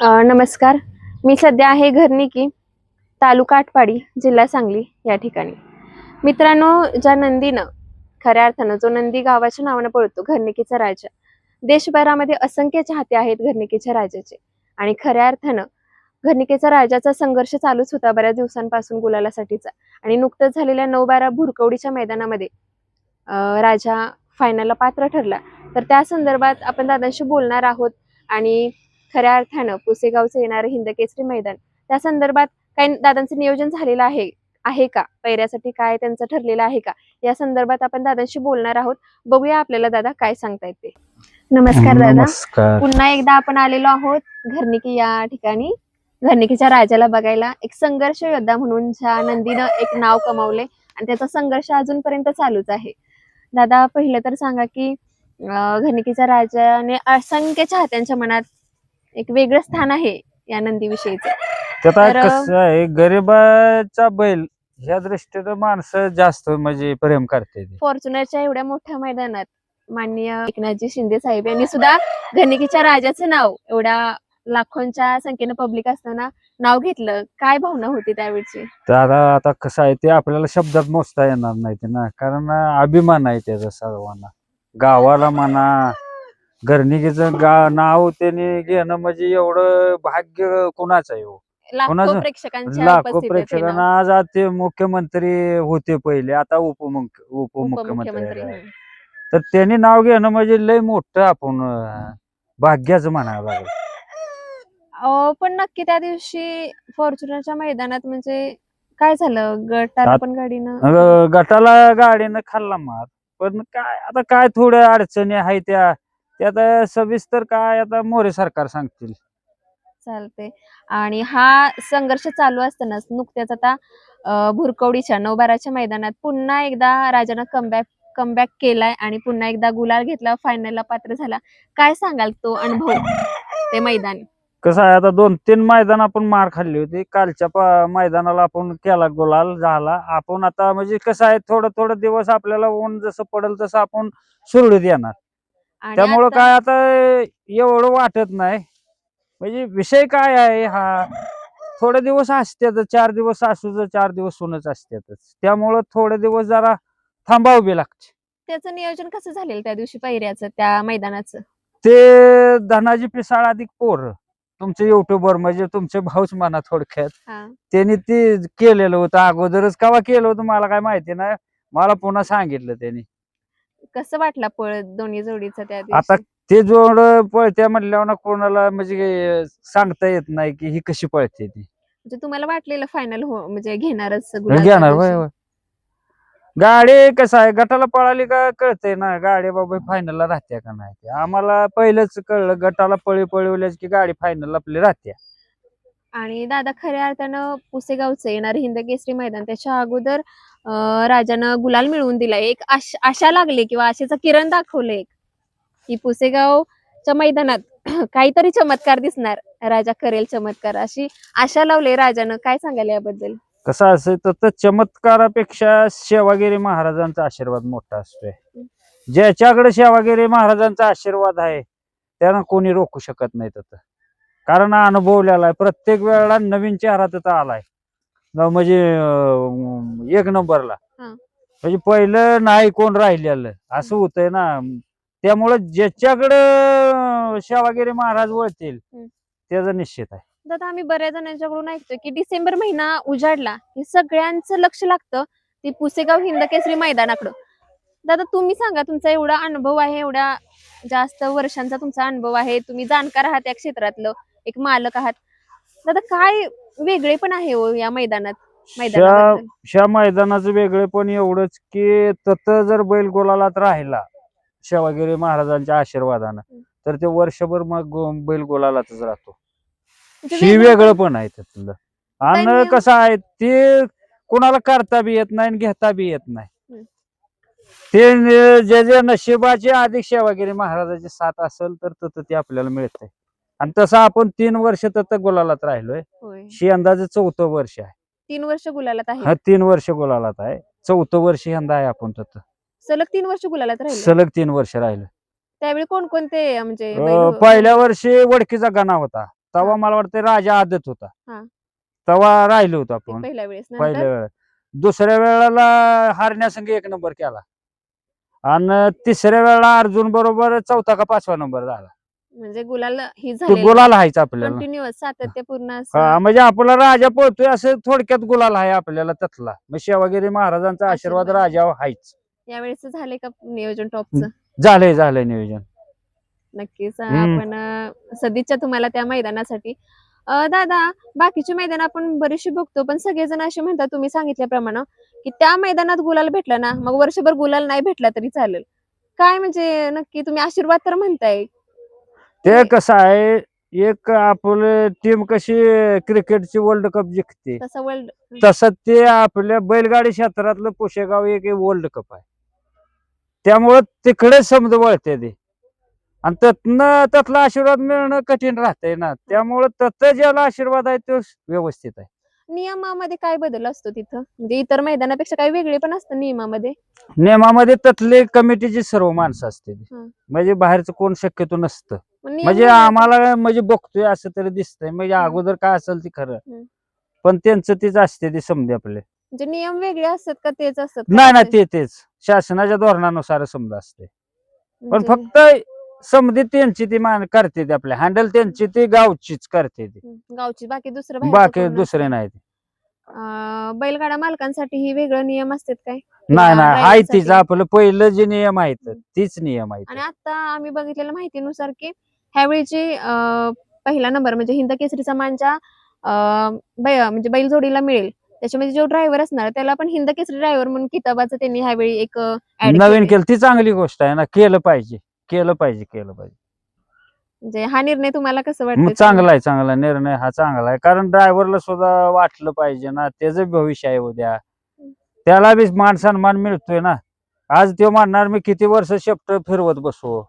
नमस्कार. मी सध्या आहे घरनिकी तालुका आटपाडी जिल्हा सांगली या ठिकाणी. मित्रांनो ज्या नंदीनं खऱ्या अर्थानं जो नंदी गावाच्या नावानं पळतो घरनिकीचा राजा देशभरामध्ये असंख्य चाहते आहेत घरनिकीच्या राजाचे. आणि खऱ्या अर्थानं घरनिकेचा राजाचा संघर्ष चालूच होता बऱ्याच दिवसांपासून गुलालासाठीचा. आणि नुकतंच झालेल्या नऊ बारा भुरकवडीच्या मैदानामध्ये राजा फायनलला पात्र ठरला. तर त्या संदर्भात आपण दादांशी बोलणार आहोत आणि खऱ्या अर्थानं पुसेगावचं येणारं हिंदकेसरी मैदान त्या संदर्भात काही दादांचं नियोजन झालेलं आहे आहे का? पैऱ्यासाठी काय त्यांचं ठरलेलं आहे का? या संदर्भात आपण दादांशी बोलणार आहोत. बघूया आपल्याला दादा काय सांगता येते. नमस्कार दादा. पुन्हा एकदा आपण आलेलो आहोत घरनिकी या ठिकाणी. घरनिकीच्या राजाला बघायला. एक संघर्ष योद्धा म्हणून ज्या नंदीनं एक नाव कमावले आणि त्याचा संघर्ष अजूनपर्यंत चालूच आहे. दादा पहिलं तर सांगा की अं, घरनिकीच्या राजाने असंख्य चाहत्यांच्या मनात एक वेगळं स्थान आहे या नंदीविषयीचं. त्यात तर- कसं आहे गरीबाचा बैल ह्या दृष्टीनं माणसं जास्त म्हणजे प्रेम करते फॉर्च्युनरच्या एवढ्या मोठ्या मैदानात माननीय एकनाथजी शिंदे साहेब यांनी सुद्धा घरनिकीच्या राजाचं नाव एवढ्या लाखोंच्या संख्येनं पब्लिक असताना नाव घेतलं. काय भावना होती त्यावेळची? तर आता आता कसं आहे ते आपल्याला शब्दात मोजता येणार नाही ते ना. कारण अभिमान आहे त्याचा सर्वांना. गावाला म्हणा घरनिकीचं गा नाव त्याने घेणं म्हणजे एवढं भाग्य कुणाचं आहे हो. लाखो कोणाचं? प्रेक्षकांच्या लाखो उपस्थितीत. प्रेक्षकांना आज आज ते मुख्यमंत्री होते पहिले आता उपमुख्य उपमुख्यमंत्री उपमुख्यमंत्री आहे. हम्म. तर त्यांनी नाव घेणं म्हणजे लय मोठं आपण अं, भाग्याचं म्हणावं लागेल अं, पण नक्की त्या दिवशी फॉर्च्युनरच्या मैदानात म्हणजे काय झालं गटाला आत- पण गाडीनं गटाला गाडीनं खाल्ला मार पण काय आता काय थोड्या अडचणी आहे त्या त्यात सविस्तर काय आता मोरे सरकार सांगतील. चालते आणि हा संघर्ष चालू असतानाच नुकत्याच आता अं, भुरकवडीच्या नवबाराच्या मैदानात पुन्हा एकदा राजानं कमबॅक कमबॅक केलाय आणि पुन्हा एकदा गुलाल घेतला फायनलला पात्र झाला. काय सांगाल तो अनुभव ते मैदान? कसं आहे आता दोन तीन मैदान आपण मार खाल्ली होती. कालच्या पा- मैदानाला आपण केला गुलाल झाला. आपण आता म्हणजे कसं आहे थोडं थोडं दिवस आपल्याला ऊन जसं पडेल तसं आपण सुरळीत येणार. आणि त्यामुळं आता- काय आता एवढं वाटत नाही. म्हणजे विषय काय आहे हा? थोडे दिवस असतात चार दिवस सासूचं चार दिवस सोनच असतातच त्यामुळं थोडे दिवस जरा थांबावं बी लागते. त्याचं नियोजन कसं झालेलं त्या दिवशी पैऱ्याचं त्या मैदानाचं? ते धनाजी पिसाळ अधिक पोर तुमचे युट्यूबर म्हणजे तुमचे भाऊच म्हणा थोडक्यात. हा. त्यांनी ते केलेलं होतं. अगोदरच केव्हा केलं होतं मला काय माहिती नाही. मला पुन्हा सांगितलं त्यांनी. कसं वाटला पळ दोन्ही जोडीचं त्या आता दिवशी? ते जोड पळत्या म्हणल्यावर ना कोणाला म्हणजे सांगता येत नाही की ही कशी पळते ती. म्हणजे तुम्हाला वाटलेलं फायनल हो म्हणजे घेणारच गुलाल त्या घेणार दिवशी. होय होय. गाडी कसं आहे? गटाला पळाली का कळतंय ना? गाडी बाबा फायनलला राहत्या का नाही ते. आम्हाला पहिलंच कळलं गटाला पळी पळवल्याच की गाडी फायनल आपली राहत्या. आणि दादा खऱ्या अर्थानं पुसेगावचं येणार हिंद केसरी मैदान त्याच्या अगोदर राजानं गुलाल मिळवून दिला. एक आश- आशा लागली किंवा आशेचं किरण दाखवलं एक. की पुसेगावच्या मैदानात काहीतरी चमत्कार दिसणार. राजा करेल चमत्कार. अशी आशा लावली राजानं. काय सांगायला याबद्दल? कसं असेल तर चमत्कारापेक्षा सेवागिरी महाराजांचा आशीर्वाद मोठा असतोय. ज्याच्याकडे सेवागिरी महाराजांचा आशीर्वाद आहे त्यानं कोणी रोखू शकत नाही तसं. कारण अनुभवलेला आहे. प्रत्येक वेळेला नवीन चेहरा तिथं आलाय. न म्हणजे अं, एक नंबरला. हा. म्हणजे पहिलं नाही कोण राहिलेलं. असं होतंय ना. त्यामुळे ज्याच्याकडं सेवागिरी महाराज वळतील हम्म. त्याचा निश्चित आहे. दादा आम्ही बऱ्याच जणांच्याकडून ऐकतोय की डिसेंबर महिना उजाडला. की सगळ्यांचं लक्ष लागतं ती पुसेगाव हिंद केसरी मैदानाकडं. दादा तुम्ही सांगा तुमचा एवढा अनुभव आहे एवढा जास्त वर्षांचा तुमचा अनुभव आहे. तुम्ही जाणकार आहात या क्षेत्रातलं एक मालक आहात. दादा काय वेगळे पण आहे हो या मैदानात मैदानाबद्दल? ह्या मैदानाचं वेगळे पण एवढंच की तत जर बैल गोलालात राहिला शेवागिरी महाराजांच्या आशीर्वादानं तर ते वर्षभर मग गो- बैल गोलालातच राहतो. म्हणजे ही वेगळं वेगळं पण- आहे त्यातलं. आणि कसं आहे ते कुणाला करता बी येत नाही आणि घेता बी येत नाही. हम्म. ते न- जे जे नशिबाचे अधिक शेवागिरी महाराजाची साथ असेल तर तत ते आपल्याला मिळतंय. आणि तसं आपण तीन वर्ष तत गोलालात राहिलोय. होय. शी अंदाजे चौथं वर्ष आहे. तीन वर्ष गुलालात आहे. हा तीन वर्ष गुलालात आहे. चौथं वर्ष यंदा आहे आपण तत सलग तीन वर्ष गुलालात राहिले सलग तीन वर्ष राहिलं त्यावेळी कोणकोणते म्हणजे बैल अं, हो- पहिल्या वर्षी वडकीचा गणा होता. तेव्हा हा. मला वाटतं राजा आदत होता. हा. तेव्हा राहिलो होतो आपण. पहिल्या वेळेस पहिल्या नंतर वेळेला दुसऱ्या वेळेला हारण्यासंग एक नंबर केला. आणि तिसऱ्या वेळेला अर्जुन बरोबर चौथा का पाचवा नंबर झाला. म्हणजे गुलाल ही ते झाली गुलाल आहेच आपल्याला. कंटिन्युअस सातत्यपूर्ण हा असं. म्हणजे आपला राजा पळतोय असं थोडक्यात गुलाल आहे आपल्याला त्यातला. मग शिवागिरी महाराजांचा आशीर्वाद आशीर्वाद. राजावर आहेच यावेळेस झाले का नियोजन टॉपचं? झालंय झालंय नियोजन. नक्कीच. हम्म. आपण अं, सदिच्छा तुम्हाला त्या मैदानासाठी. अं, दादा बाकीची मैदान आपण बरीचशी बघतो पण सगळेजण असे म्हणतात तुम्ही सांगितल्याप्रमाणे की त्या मैदानात गुलाल भेटला ना मग वर्षभर गुलाल नाही भेटला तरी चालेल. काय म्हणजे नक्की तुम्ही आशीर्वाद तर म्हणताय ते कसं आहे एक आपलं टीम कशी क्रिकेटची वर्ल्ड कप जिंकते. तसं वर्ल्ड तसं ते आपल्या बैलगाडी क्षेत्रातलं पुशेगाव एक वर्ल्ड कप आहे. त्यामुळं तिकडे समज वळते ते. आणि त्यातनं त्यातला आशीर्वाद मिळणं कठीण राहतंय ना. त्यामुळं तत ज्याला आशीर्वाद आहे तो व्यवस्थित आहे. नियमामध्ये काय बदल असतो तिथं? म्हणजे इतर मैदानापेक्षा काही वेगळे पण असतं नियमामध्ये? नियमामध्ये त्यातले कमिटीची सर्व माणसं असते ती. हं. म्हणजे बाहेरचं कोण शक्यतो नसतं. म्हणजे आम्हाला म्हणजे बघतोय असं तरी दिसतंय. म्हणजे. अगोदर काय असेल ते खरं. पण त्यांचं तीच असते ती समजे आपले. म्हणजे नियम वेगळे असतात का तेच असतात नाही ना ते तेच. शासनाच्या धोरणानुसार समजा असते पण म्हणजे- फक्त समधी त्यांची ती मान करते ती आपल्या हँडल त्यांची ती गावचीच करते ती. गावची बाकी दुसरं बाकी दुसरे. नाही अं, बैलगाडा मालकांसाठी ही वेगळं नियम असतात काय? नाही नाही आहे तीच. आपलं पहिलं जे नियम आहेत. तीच नियम आहेत आणि आता आम्ही बघितलेल्या माहितीनुसार की ह्यावेळीची पहिला नंबर म्हणजे हिंद केसरीचा बै- म्हणजे बैलजोडीला मिळेल. त्याच्यामध्ये जो ड्रायव्हर असणार त्याला पण हिंद केसरी ड्रायव्हर म्हणून किताबाचं त्यांनी ह्यावेळी एक add नवीन. केलं ती चांगली गोष्ट आहे ना केलं पाहिजे केलं पाहिजे केलं पाहिजे. म्हणजे हा निर्णय तुम्हाला कसं मग वाटतं चांगला आहे चांगला आहे. निर्णय हा चांगला आहे. कारण ड्रायव्हरला सुद्धा वाटलं पाहिजे ना त्याचं भविष्य आहे उद्या. त्याला बी मान सन्मान मिळतोय ना. आज तो म्हणणार मी किती वर्ष शेपट फिरवत बसू?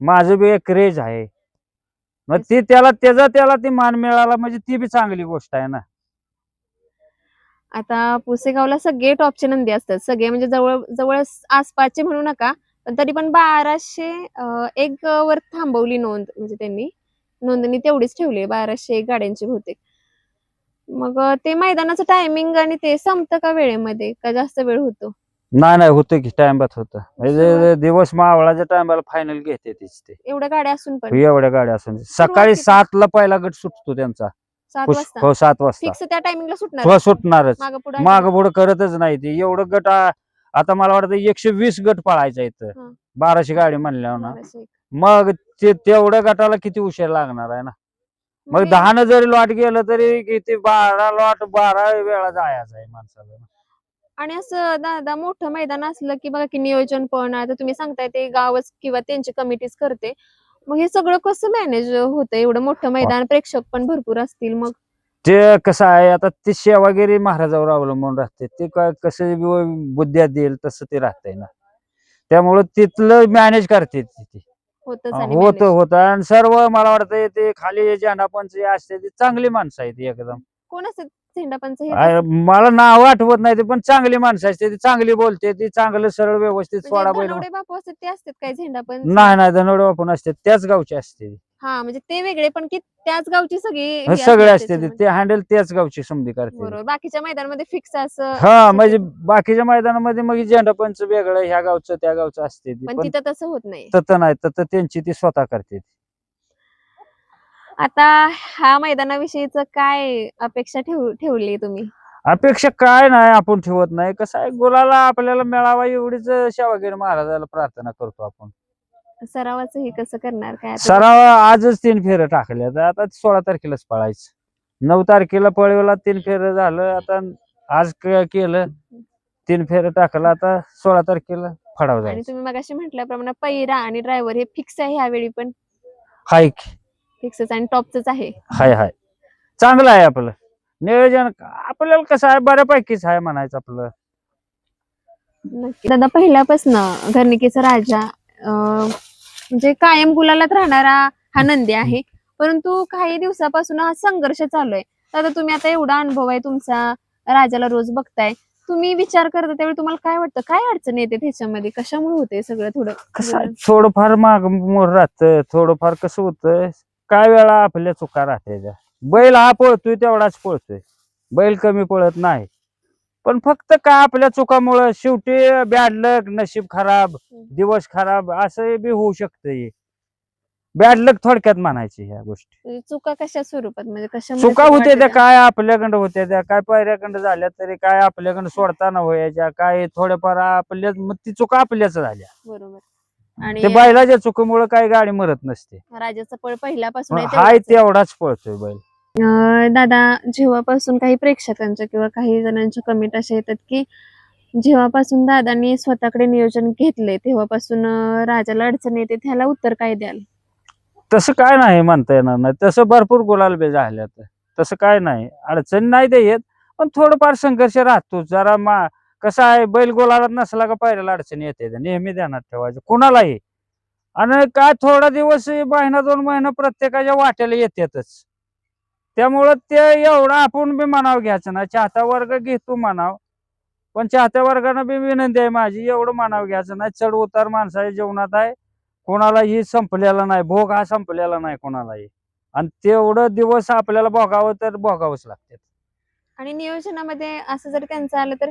माझं बी एक क्रेज आहे. मग ती त्याला त्याचा त्याला ती मान मिळाला म्हणजे ती बी चांगली गोष्ट आहे ना. आता पुसेगावला सगळे टॉपचे नंदी असतात. सगळे म्हणजे जवळ जवळ आसपासचे म्हणू नका. पण तरी पण बाराशे एक वर थांबवली नोंद म्हणजे त्यांनी. नोंदणी तेवढीच ठेवली. बाराशे एक गाड्यांची बहुतेक. मग ते मैदानाचं टायमिंग आणि ते संपतं का वेळेमध्ये? का जास्त वेळ होतो? नाही नाही होतं की टाइमात होतं. म्हणजे दिवस मावळाच्या टायमाला फायनल घेते तीच ते. एवढ्या गाड्या असून पण. एवढ्या गाड्या असून. सकाळी किती? सातला पहिला गट सुटतो त्यांचा. सात वाजता? हो सात वाजता. फिक्स त्या टायमिंगला सुटणार. हो सुटणारच. माग पुढे माग पुढे करतच नाही ते. एवढं गट आ- आता मला वाटतं एकशे वीस गट पळायचा इथं हं. बाराशे गाडी म्हणल्यावर ना. मग ते तेवढ्या गटाला किती उशीर लागणार आहे ना? मग दहानं जरी लॉट गेलं तरी किती बारा लॉट बारा वेळा जायचं आहे माणसाला. आणि असं दादा मोठं मैदान असलं की बघा की नियोजन पण आता तुम्ही सांगताय ते गावच किंवा त्यांची कमिटीच करते. मग हे सगळं कसं मॅनेज होतं? एवढं मोठं मैदान प्रेक्षक पण भरपूर असतील मग. ते कसं आहे आता ते सेवागिरी महाराजावर अवलंबून राहते. ते काय कसं बुद्ध्या देईल तसं ते राहतंय ना. त्यामुळं तिथलं मॅनेज करते ती ती. होतच आणि होत. होत. आणि सर्व मला वाटतं ते खाली जे असते ती चांगली माणसं आहेत एकदम. कोण असते झेंडापंच हे अरे, मला नाव आठवत नाही ते पण चांगली माणसं असते ती चांगली बोलते ती चांगलं सरळ व्यवस्थित सोडा म्हणजे बैल धनवडे बापू असतात ते असतात काय झेंडापंच नाही नाही धनवडे बापून असते त्याच गावची असते ती. हा म्हणजे ते वेगळे पण की त्याच गावची सगळी हे सगळे असतात असते ती. त्याच्यामध्ये. ते हँडल त्याच गावची समधी करते. बरोबर बाकीच्या मैदानामध्ये फिक्स असं हा म्हणजे. बाकीच्या मैदानामध्ये मग झेंडा पंच वेगळं ह्या गावचं त्या गावचं असते ती. पण पण तिथं तसं होत नाही तत नाही तत त्यांची ती स्वतः करते ती. आता ह्या मैदानाविषयीच काय अपेक्षा ठेव ठेवली तुम्ही? अपेक्षा काय नाही आपण ठेवत नाही. कसं आहे गुलाला आपल्याला मिळावा एवढीच सेवागिरी महाराजाला प्रार्थना करतो आपण. सरावाचं हे कसं करणार काय आता? सराव आजच तीन फेरं टाकले आता सोळा तारखेलाच पळायचं. नऊ तारखेला पळवला तीन फेरं झालं. आता आज क- केलं तीन फेरं टाकलं. आता सोळा तारखेला फडाव आणि जायचं. तुम्ही मगाशी म्हटल्याप्रमाणे पैरा आणि ड्रायव्हर हे फिक्स आहे ह्यावेळी पण? हाय की, फिक्सच आणि टॉपच आहे. हाय हाय. चांगलं आहे आपलं. नियोजन आपल्याला कसं आहे बऱ्यापैकीच आहे म्हणायचं आपलं. नक्की. दादा पहिल्यापासून घरनिकीचा राजा अं, म्हणजे कायम गुलालात राहणारा हा नंदी आहे. परंतु काही दिवसापासून हा संघर्ष चालू आहे. दादा तुम्ही आता एवढा अनुभव आहे तुमचा राजाला रोज बघताय. तुम्ही विचार करता त्यावेळी तुम्हाला काय वाटतं? काय अडचण येते त्याच्यामध्ये? कशामुळे होते सगळं थोडं? कसं आहे, बोला. थोडंफार माग मोर राहतं. थोडंफार कसं होतं काय वेळा आपल्या चुका राहते त्या बैल हा पळतोय तेवढाच पळतोय. बैल कमी पळत नाही. पण फक्त काय आपल्या चुकामुळं शेवटी बॅड लक नशीब खराब दिवस खराब असं बी होऊ शकतं बॅड लक थोडक्यात म्हणायची ह्या गोष्टी. म्हणजे चुका कशा स्वरूपात? म्हणजे कशा चुका होते त्या काय आपल्याकडं होत्या त्या काय पायऱ्याकडं झाल्या तरी काय आपल्याकडं सोडताना व्हायच्या काय थोड्याफार आपल्या मग ती चुका आपल्याच झाल्या. बरोबर. आणि ते बैलाच्या चुकीमुळे काही गाडी मरत नसते. राजाचा पळ पहिल्यापासून आहे हाय तेवढाच पळतोय बैल. अं, दादा जेव्हापासून काही प्रेक्षकांच्या किंवा काही जणांच्या कमेंट अशा येतात की जेव्हापासून दादांनी स्वतःकडे नियोजन घेतले तेव्हापासून अं, राजाला अडचण येते त्याला उत्तर काय द्याल? तसं काय नाही म्हणता येणार नाही. तसं भरपूर गुलाल बे झाल्यात. तसं काय नाही. अडचण नाही ते येत पण थोडंफार संघर्ष राहतो जरा मा कसं आहे बैल गोलाला नसला का पायऱ्याला अडचण येते. नेहमी ध्यानात ठेवायचं. कुणालाही. आणि काय थोडा दिवस महिना दोन महिना प्रत्येकाच्या वाट्याला येतातच. त्यामुळं ते एवढं आपण बी मनाव घ्यायचं ना चाहता वर्ग घेतो म्हणाव. पण चाहत्या वर्गानं बी विनंती आहे माझी एवढं म्हणावं घ्यायचं नाही. चढ उतार माणसाच्या जीवनात आहे. कोणालाही संपलेला नाही. भोग हा संपलेला नाही कोणालाही. आणि तेवढं दिवस आपल्याला भोगावं तर भोगावंच लागते. आणि नियोजनामध्ये असं जर त्यांचं आलं तर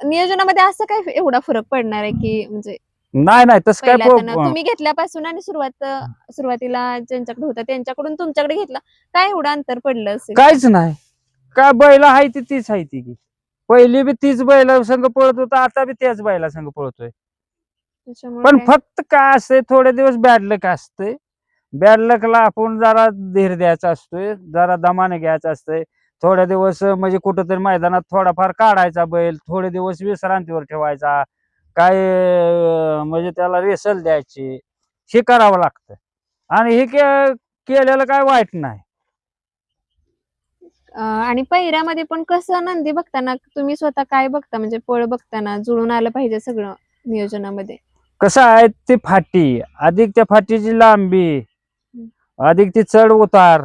नियोजनामध्ये असं काय एवढा फरक पडणार आहे की म्हणजे नाही नाही तसं काय तुम्ही घेतल्यापासून आणि सुरुवात सुरुवातीला ज्यांच्याकडे होता त्यांच्याकडून तुमच्याकडे घेतला काय एवढं अंतर पडलं असेल? काहीच नाही. काय बैल आहे ती तीच आहे ती. की पहिली बी तीच बैल संघ पळत होता आता बी त्याच बैला संघ पळतोय. त्याच्यामुळे पण काय- फक्त काय असतंय थोडे दिवस बॅड लक असतंय. बॅड लकला आपण जरा धीर द्यायचा असतोय जरा दमाने घ्यायचं असतंय. थोड्या दिवस म्हणजे कुठंतरी मैदानात थोडाफार काढायचा बैल थोडे दिवस विश्रांतीवर ठेवायचा. काय म्हणजे त्याला रेसल द्यायची. हे करावं लागतं. आणि हे के- केलेलं काय वाईट नाही. आणि पहिऱ्यामध्ये पण कसं नंदी बघताना तुम्ही स्वतः काय बघता? म्हणजे पळ बघताना जुळून आलं पाहिजे सगळं नियोजनामध्ये. कसं आहे ती फाटी. अधिक त्या फाटीची लांबी अधिक ती चढ उतार.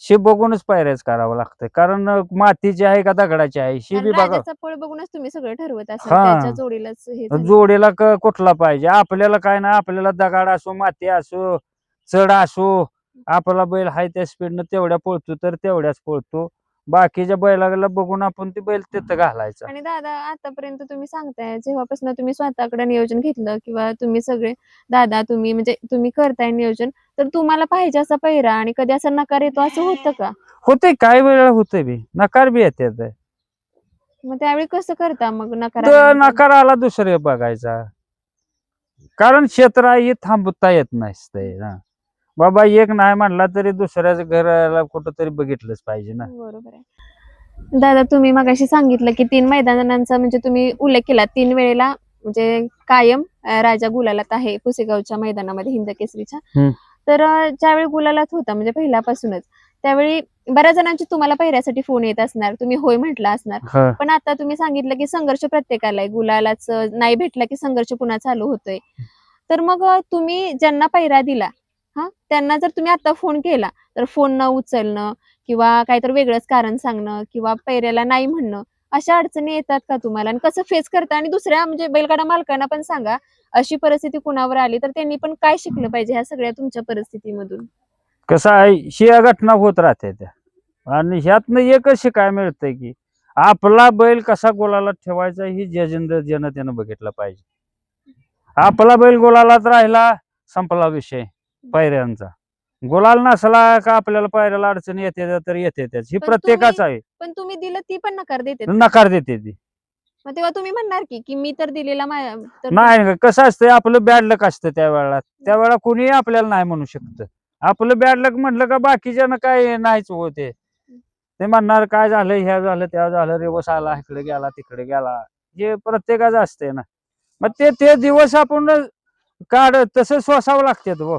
शे बघूनच पायऱ्याच करावं लागतं कारण मातीची आहे का दगडाची आहे शी कारण बी बघा. राजाचा पळ बघूनच तुम्ही सगळं ठरवत असाल. हा. त्याच्या जोडीलाच हे झालं. जोडीला क- कुठला पाहिजे? आपल्याला काय नाही आपल्याला दगाड असो माती असो चढ असो आपला बैल हाय त्या स्पीडनं तेवढ्या पळतो तर तेवढ्याच पळतो. बाकीच्या बैलाला बघून आपण ते बैल तिथं घालायचा. आणि दादा आतापर्यंत तुम्ही सांगताय जेव्हापासून तुम्ही स्वतःकडे नियोजन घेतलं किंवा तुम्ही सगळे दादा तुम्ही म्हणजे तुम्ही करताय नियोजन तर तुम्हाला पाहिजे असा पहिरा आणि कधी असा नकार येतो असं होतं का? होते काय वेळा होते बी. नकार बी येते मग त्यावेळी कसं करता मग नकार तर आल्यानंतर? नकार आला दुसरे बघायचा. कारण क्षेत्र हे थांबता येत नसतंय ना बाबा एक नाही म्हणला तरी दुसऱ्याच घराला कुठंतरी बघितलंच पाहिजे ना. बरोबर आहे. दादा तुम्ही मगाशी सांगितलं की तीन मैदानांचा म्हणजे तुम्ही उल्लेख केला. तीन वेळेला म्हणजे कायम अं, राजा गुलालात आहे पुसेगावच्या मैदानामध्ये हिंद केसरीच्या. हम्म. तर अं, ज्यावेळी गुलालात होता म्हणजे पहिल्यापासूनच त्यावेळी बऱ्याच जणांची तुम्हाला पहिऱ्यासाठी फोन येत असणार. तुम्ही होय म्हटला असणार. ह. पण आता तुम्ही सांगितलं की संघर्ष प्रत्येकाला आहे. गुलालाच नाही भेटला की संघर्ष पुन्हा चालू होतोय. तर मग अं, तुम्ही ज्यांना पैरा दिला हा? त्यांना जर तुम्ही आता फोन केला तर फोन न उचलणं किंवा काहीतरी वेगळंच कारण सांगणं किंवा पैऱ्याला नाही म्हणणं अशा अडचणी येतात का तुम्हाला? आणि कसं फेस करता? आणि दुसऱ्या म्हणजे बैलगाडा मालकांना पण सांगा अशी परिस्थिती कुणावर आली तर त्यांनी पण काय शिकलं पाहिजे ह्या सगळ्या तुमच्या परिस्थितीमधून? कसं आहे ही घटना होत राहते त्या. आणि ह्यातनं एकच शिकाय मिळतंय की आपला बैल कसा गोलाला ठेवायचा ही जजेंद्र जनतेनं बघितलं पाहिजे. आपला बैल गोलालाच राहिला संपला विषय. पायऱ्यांचा. गोलाल नसला का आपल्याला पायऱ्याला अडचण येते तर येते त्याच. ही पण प्रत्येकाच आहे. पण तुम्ही दिलं ती पण नकार देते नकार देते ती. मग तेव्हा तुम्ही म्हणणार की की मी तर दिलेला मा- तर नाही कसं असतं आपलं बॅड लक असतं त्यावेळेला त्यावेळेला कुणीही आपल्याला नाही म्हणू शकतं. आपलं बॅड लक म्हटलं का बाकीच्यानं काय नाहीच होते. ते म्हणणार काय झालं? ह्या झालं त्या झालं रेवस आला इकडे गेला तिकडे गेला. हे प्रत्येकाचं असते ना. मग ते ते दिवस आपण काढ तसं सोसावं लागतात हो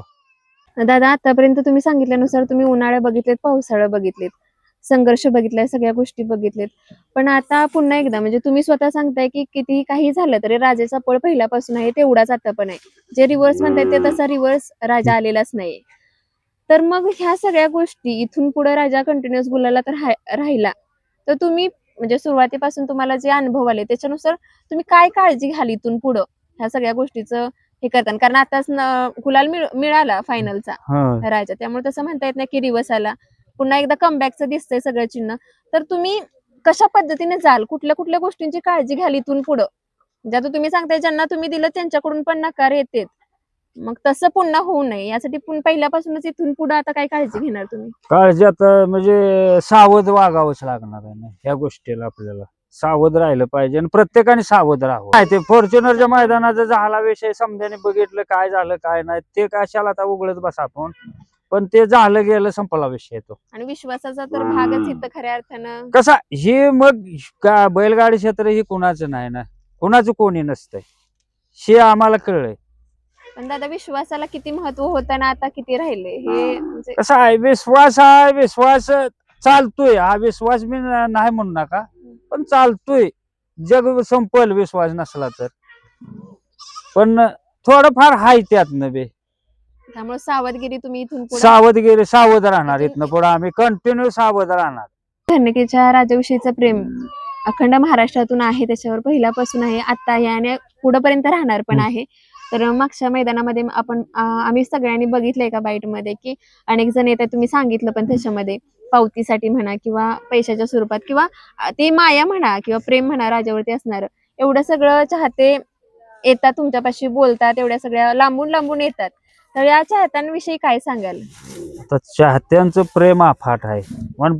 दादा आतापर्यंत तुम्ही सांगितल्यानुसार तुम्ही उन्हाळ्या बघितलेत पावसाळ्या बघितलेत संघर्ष बघितलाय सगळ्या गोष्टी बघितलेत. पण आता पुन्हा एकदा म्हणजे तुम्ही स्वतः सांगताय की कितीही काही झालं तरी राजाचा पळ पहिल्यापासून आहे तेवढाच आता पण आहे. जे रिव्हर्स म्हणताय ते तसा रिव्हर्स राजा आलेलाच नाहीये. तर मग ह्या सगळ्या गोष्टी इथून पुढे राजा कंटिन्युअस गुलाला तर राहिला. तर तुम्ही म्हणजे सुरुवातीपासून तुम्हाला जे अनुभव आले त्याच्यानुसार तुम्ही काय काळजी घ्याल इथून पुढं? ह्या सगळ्या गोष्टीचं हे करताना कारण आताच गुलाल मिळ- मिळाला फायनलचा हं. राजा. त्यामुळे तसं म्हणता येत नाही की रिवर्स आला. पुन्हा एकदा कमबॅकचं दिसतंय सगळं चिन्ह. तर तुम्ही कशा पद्धतीने जाल? कुठल्या कुठल्या गोष्टींची काळजी घ्याल इथून पुढं? म्हणजे आता तुम्ही सांगताय ज्यांना तुम्ही दिलं त्यांच्याकडून पण नकार येतेत. मग तसं पुन्हा होऊ नये. यासाठी पुन- पहिल्यापासूनच इथून पुढे आता काय काळजी घेणार तुम्ही? काळजी आता म्हणजे सावध वागावंच लागणार आहे ना ह्या गोष्टीला आपल्याला. सावध राहिलं पाहिजे आणि प्रत्येकाने सावध राहावं. काय ते फॉर्च्युनरच्या मैदानाचा झाला विषय समजाने बघितलं काय झालं काय नाही ते कशाला आता उघडत बसा आपण. पण ते झालं गेलं संपला विषय तो. आणि विश्वासाचा तर भागच इथं खऱ्या अर्थानं. कसा हे मग का बैलगाडी क्षेत्र हे कुणाचं नाही ना? कुणाचं कोणी नसतंय. हे आम्हाला कळलंय. पण दादा विश्वासाला किती महत्त्व होतं ना आता किती राहिले हे म्हणजे कसं आहे विश्वास हा विश्वास चालतोय. हा विश्वास मी नाही म्हणू नका. पण चालतोय. जग संपल विश्वास नसला तर. पण थोडंफार हाय त्यात बे. त्यामुळे सावधगिरी तुम्ही इथून पुढे सावधगिरी सावध राहणार इथनं पुढे आम्ही. कंटिन्यू सावध राहणार. घनकेच्या राजवशीचं प्रेम. अखंड महाराष्ट्रातून आहे त्याच्यावर पहिल्यापासून आहे. आता आहे आणि पुढेपर्यंत राहणार पण. आहे. तर मागच्या मैदानामध्ये आपण अं, आम्ही सगळ्यांनी बघितलंय का बाईटमध्ये की अनेक जण येतात तुम्ही सांगितलं पण त्याच्यामध्ये. पावतीसाठी म्हणा किंवा पैशाच्या स्वरूपात किंवा ते माया म्हणा किंवा प्रेम म्हणा राजावरती असणार. एवढं सगळं चाहते येतात तुमच्यापाशी बोलतात एवढ्या सगळ्या लांबून लांबून येतात. तर या चाहत्यांविषयी काय सांगाल? तर चाहत्यांचं प्रेम अफाट आहे. पण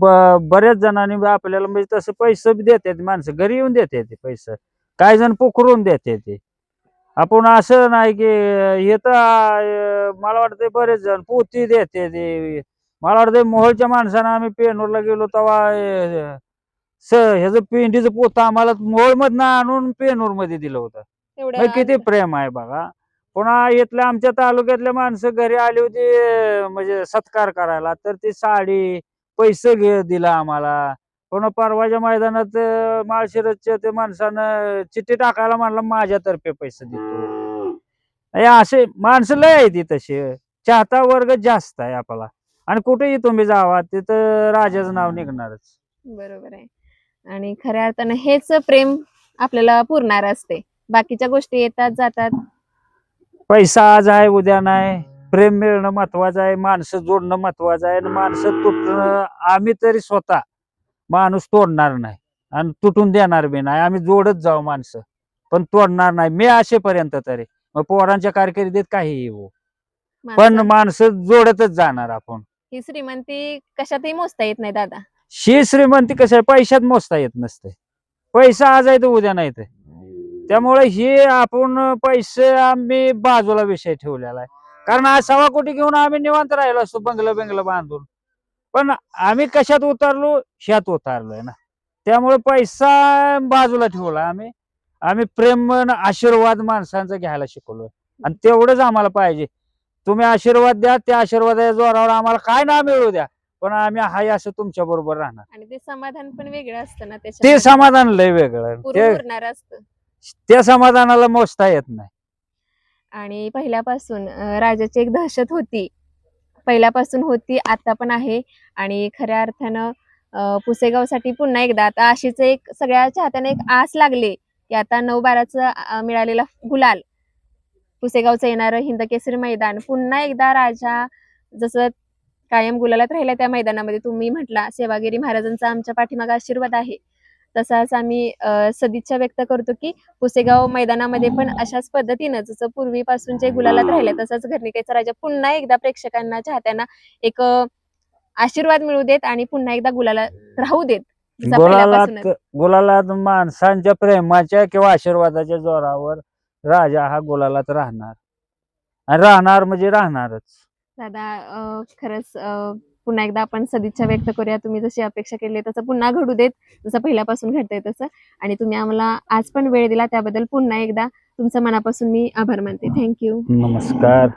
बऱ्याच जणांनी आपल्याला म्हणजे तसं पैसे देतात माणसं घरी येऊन देते ते पैसे. काही जण पोखरून देते ते. आपण असं नाही की हे तर मला वाटतं बरेच जण पोती देते ते. मला वाटतं मोहोळच्या माणसानं आम्ही पेनूरला गेलो तेव्हा स ह्याचं पेंडीचं पोतं आम्हाला मोहोळ मधनं आणून पेनूरमध्ये दिलं होतं. मग किती प्रेम आहे बघा. पुन्हा इथल्या आमच्या तालुक्यातल्या माणसं घरी आली होती म्हणजे सत्कार करायला. तर ती साडी पैसे घे दिला आम्हाला. पुन्हा परवाच्या मैदानात माळशिरसच्या ते माणसानं चिठ्ठी टाकायला म्हणलं माझ्यातर्फे पैसे देतो असे माणसं लय आहे ती तशी. चाहता वर्ग जास्त आहे आपला. आणि कुठेही तुम्ही जावा तिथं राजाचं नाव निघणारच. बरोबर आहे. आणि खऱ्या अर्थानं हेच प्रेम आपल्याला पुरणार असते. बाकीच्या गोष्टी येतात जातात. पैसा आज आहे उद्या नाही. प्रेम मिळणं महत्वाचं आहे माणसं जोडणं महत्वाचं आहे. आणि माणसं तुटणं आम्ही तरी स्वतः माणूस तोडणार नाही. आणि तुटून देणार बी नाही. आम्ही जोडत जाऊ माणसं पण तोडणार नाही. मी असेपर्यंत तरी. मग पोरांच्या कारकिर्दीत काही येऊ पण माणसं- माणसं जोडतच जाणार आपण. ही श्रीमंती कशातही मोजता येत नाही दादा. शी श्रीमंती कसं आहे पैशात मोजता येत नसते. पैसा आज आहे तर उद्या नाही तर त्यामुळे हे आपण पैसे आम्ही बाजूला विषय ठेवलेला आहे. कारण आज सव्वा कोटी घेऊन आम्ही निवांत राहिलो असतो बंगलं बंगलं बांधून. पण आम्ही कशात उतरलो? ह्यात उतरलोय ना. त्यामुळे पैसा बाजूला ठेवला आम्ही. आम्ही प्रेम आशीर्वाद माणसांचा घ्यायला शिकवलोय आणि तेवढंच आम्हाला पाहिजे. तुम्ही आशीर्वाद द्या त्या आशीर्वादाच्या जोरावर आम्हाला काय ना मिळू द्या. पण आम्ही हाय असं तुमच्या बरोबर राहणार. आणि ते समाधान पण वेगळं असतं ना ते त्याच्या समाधान लय वेगळं ते असतं. त्या समाधानाला मोजता येत नाही. आणि पहिल्यापासून अं, राजाची एक दहशत होती. पहिल्यापासून होती आता पण आहे. आणि खऱ्या अर्थानं अं, पुसेगावसाठी पुन्हा एकदा आता अशीच एक सगळ्या चाहत्यांना एक आस लागली की आता नऊ बाराचं अं, मिळालेला गुलाल पुसेगावचं येणारं हिंदकेसरी मैदान. पुन्हा एकदा राजा जसं कायम गुलालात राहिला त्या मैदानामध्ये तुम्ही म्हटला सेवागिरी महाराजांचा आमच्या पाठीमागे आशीर्वाद आहे. तसाच आम्ही सदिच्छा व्यक्त करतो की पुसेगाव मैदानामध्ये पण अशाच पद्धतीनं जसं पूर्वीपासून जे गुलालात राहिले तसाच घरनिकेचा राजा पुन्हा एकदा प्रेक्षकांना चाहत्यांना एक आशीर्वाद मिळू देत आणि पुन्हा एकदा गुलाला राहू देत. गुलालात. गुलालात माणसांच्या प्रेमाच्या किंवा आशीर्वादाच्या जोरावर राजा हा गुलालात राहणार. आणि राहणार म्हणजे राहणारच. दादा अं, खरंच अं, पुन्हा एकदा आपण सदिच्छा व्यक्त करूया. तुम्ही जशी अपेक्षा केली आहे तसं पुन्हा घडू देत. जसं पहिल्यापासून घडतंय तसं. आणि तुम्ही आम्हाला आज पण वेळ दिला त्याबद्दल पुन्हा एकदा तुमचं मनापासून मी आभार मानते. थँक्यू. नमस्कार.